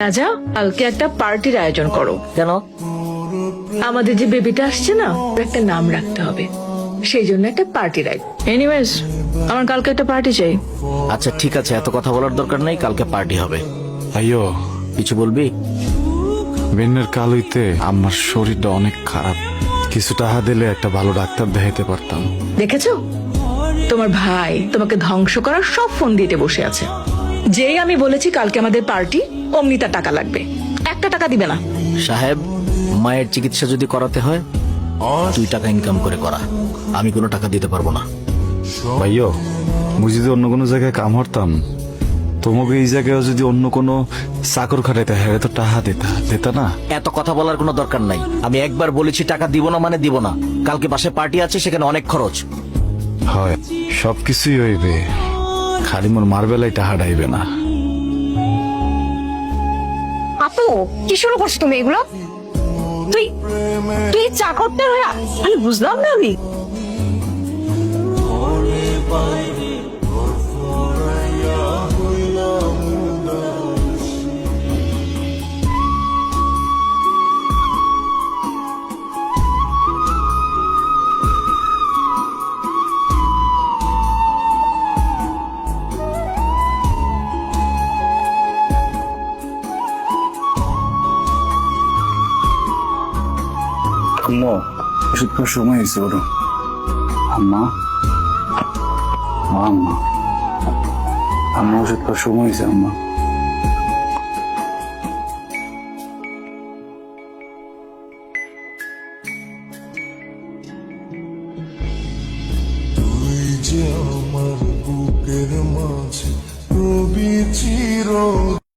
রাজা কালকে একটা পার্টির আয়োজন করো। কেন? আমাদের যে বেবিটা আসছে না ওর একটা নাম রাখতে হবে। সেই জন্য একটা পার্টি রাখ এনিওয়েজ আমার কালকে একটা পার্টি চাই। আচ্ছা ঠিক আছে এত কথা বলার দরকার নেই কালকে পার্টি হবে। আইয়ো। কিছু বলবি? বেনের কাল হইতে আমার শরীরটা অনেক খারাপ। কিছু টাকা দিলে একটা ভালো ডাক্তার দেখাইতে পারতাম। দেখেছ? তোমার ভাই তোমাকে ধ্বংস করার সব ফোন দিতে বসে আছে। যেই আমি বলেছি কালকে আমাদের পার্টি অমনি তার টাকা লাগবে। একটা টাকা দিবে না। সাহেব মায়ের চিকিৎসা যদি করাতে হয় দুই টাকা ইনকাম করে করা। আমি কোনো টাকা দিতে পারব না। ভাইয়ো মুই যদি অন্য কোনো জায়গায় কাম হরতাম। তোমাকে এই জায়গায় যদি অন্য কোনো চাকর খাটাইতে হ্যাঁ তো টাকা দিতা দিতা না? এত কথা বলার কোনো দরকার নাই। আমি একবার বলেছি টাকা দিব না মানে দিব না। কালকে পাশে পার্টি আছে সেখানে অনেক খরচ। হয় সব কিছুই হইবে। খালি মোর মারবেলায় টাহা ডাইবে না। আপু, কি শুরু করছ তুমি এগুলো? তুই তুই চাকরদের হয়ে আমি বুঝলাম না আমি। খুললো ওষুধ খাওয়ার সময় হয়েছে ওর আম্মা আম্মা। আম্মা ওষুধ খাওয়ার সময় হয়েছে, আম্মা। আমার বুকের মাঝে রবি চির